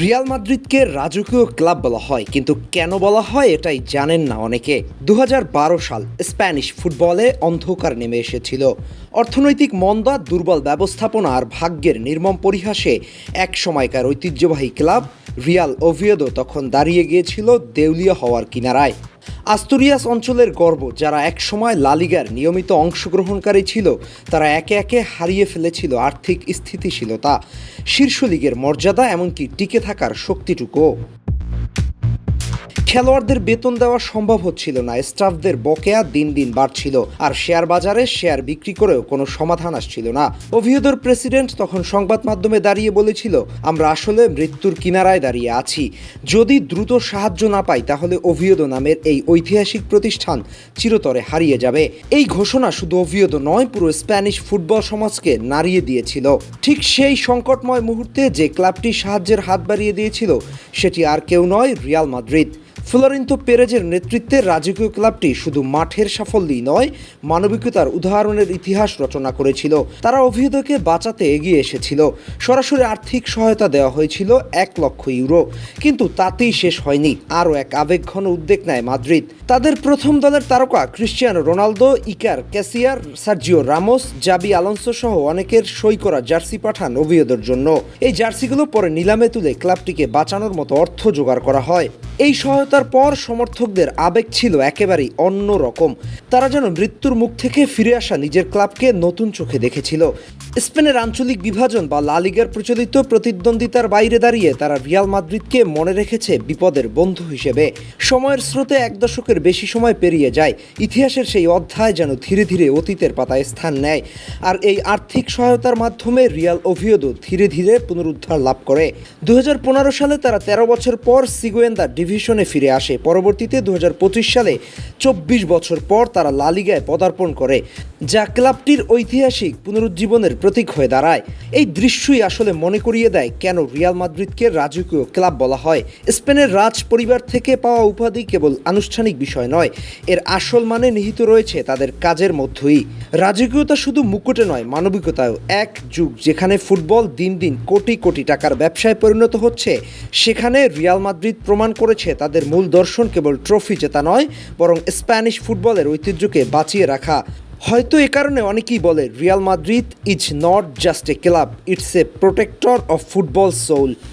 Real মাদ্রিদকে রাজকীয় club বলা হয়, কিন্তু কেন বলা হয় এটাই জানেন না অনেকে। দু হাজার বারো সাল স্প্যানিশ ফুটবলে অন্ধকার নেমে এসেছিল। অর্থনৈতিক মন্দা, দুর্বল ব্যবস্থাপনা আর ভাগ্যের নির্মম পরিহাসে এক সময়কার ঐতিহ্যবাহী ক্লাব রিয়াল ওভিয়েদো তখন দাঁড়িয়ে গিয়েছিল দেউলিয়া হওয়ার কিনারায়। আস্তুরিয়াস অঞ্চলের গর্ব, যারা একসময় লালিগার নিয়মিত অংশগ্রহণকারী ছিল, তারা একে একে হারিয়ে ফেলেছিল আর্থিক স্থিতিশীলতা। শীর্ষ লীগের মর্যাদা এমনকি টিকে থাকার শক্তিটুকুও। খেলোয়াড়দের বেতন দেওয়া সম্ভব হচ্ছিল না। স্টাফদের বকেয়া দিন দিন বাড়ছিল আর শেয়ার বাজারে শেয়ার বিক্রি করেও কোনো সমাধান আসছিল না। অভিয়দর প্রেসিডেন্ট তখন সংবাদ মাধ্যমে দাঁড়িয়ে বলেছিল, আমরা আসলে মৃত্যুর কিনারায় দাঁড়িয়ে আছি। যদি দ্রুত সাহায্য না পাই, তাহলে অভিয়দো নামের এই ঐতিহাসিক প্রতিষ্ঠান চিরতরে হারিয়ে যাবে। এই ঘোষণা শুধু অভিয়দো নয়, পুরো স্প্যানিশ ফুটবল সমাজকে নাড়িয়ে দিয়েছিল। ঠিক সেই সংকটময় মুহূর্তে যে ক্লাবটি সাহায্যের হাত বাড়িয়ে দিয়েছিল, সেটি আর কেউ নয়, রিয়াল মাদ্রিদ। ফ্লোরেন্তো পেরেজের নেতৃত্বে রাজকীয় ক্লাবটি শুধু মাঠের সাফল্যই নয়, মানবিকতার উদাহরণের ইতিহাস রচনা করেছিল। তারা অভিহিতকে বাঁচাতে এগিয়ে এসেছিল। সরাসরি আর্থিক সহায়তা দেওয়া হয়েছিল এক লক্ষ ইউরো। কিন্তু তাতেই শেষ হয়নি। আরও এক আবেগঘন উদ্বেগ নেয় মাদ্রিদ। তাদের প্রথম দলের তারকা Cristiano Ronaldo, Iker Casillas, Sergio Ramos, Xabi Alonso সহ অনেকের সই করা জার্সি পাঠান অভিয়দের জন্য। এই জার্সিগুলো পরে নিলামে তুলে ক্লাবটিকে বাঁচানোর মতো অর্থ জোগাড় করা হয়। এই সহায়তার পর সমর্থকদের আবেগ ছিল একেবারেই অন্য রকম তারা যেন মৃত্যুর মুখ থেকে ফিরে আসা নিজের ক্লাবকে নতুন চোখে দেখেছিল। স্পেনের আঞ্চলিক বিভাজন বা লালিগার প্রচলিত প্রতিদ্বন্দ্বিতার বাইরে দাঁড়িয়ে তারা রিয়াল মাদ্রিদকে মনে রেখেছে বিপদের বন্ধু হিসেবে। সময়ের স্রোতে এক দশকের বেশি সময় পেরিয়ে যায়। ইতিহাসের সেই অধ্যায় যেন ধীরে ধীরে অতীতের পাতায় স্থান নেয়। আর এই আর্থিক সহায়তার মাধ্যমে রিয়াল ওভিওদো ধীরে ধীরে পুনরুদ্ধার লাভ করে। দুই হাজার পনেরো সালে তারা তেরো বছর পর সিগোয়েন্দা ডিভিশনে ফিরে আসে। পরবর্তীতে দু হাজার পঁচিশ সালে চব্বিশ বছর পর তারা লালিগায় পদার্পণ করে, যা ক্লাবটির ঐতিহাসিক পুনরুজ্জীবনের প্রতীক হয়ে দাঁড়ায়। এই দৃশ্যই আসলে মনে করিয়ে দেয় কেন রিয়াল মাদ্রিদকে রাজকীয় ক্লাব বলা হয়। স্পেনের রাজ পরিবার থেকে পাওয়া উপাধি কেবল আনুষ্ঠানিক বিষয় নয়, এর আসল মানে নিহিত রয়েছে তাদের কাজের মধ্যেই। রাজকীয়তা শুধু মুকুটে নয় মানবিকতাও এক যুগ যেখানে ফুটবল দিন দিন কোটি কোটি টাকার ব্যবসায় পরিণত হচ্ছে, সেখানে রিয়াল মাদ্রিদ প্রমাণ করেছে তাদের মূল দর্শন কেবল ট্রফি জেতা নয়, বরং স্প্যানিশ ফুটবলের ঐতিহ্যকে বাঁচিয়ে রাখা। হয়তো এ কারণে অনেকেই বলে Real Madrid is not just a club, it's a protector of football soul.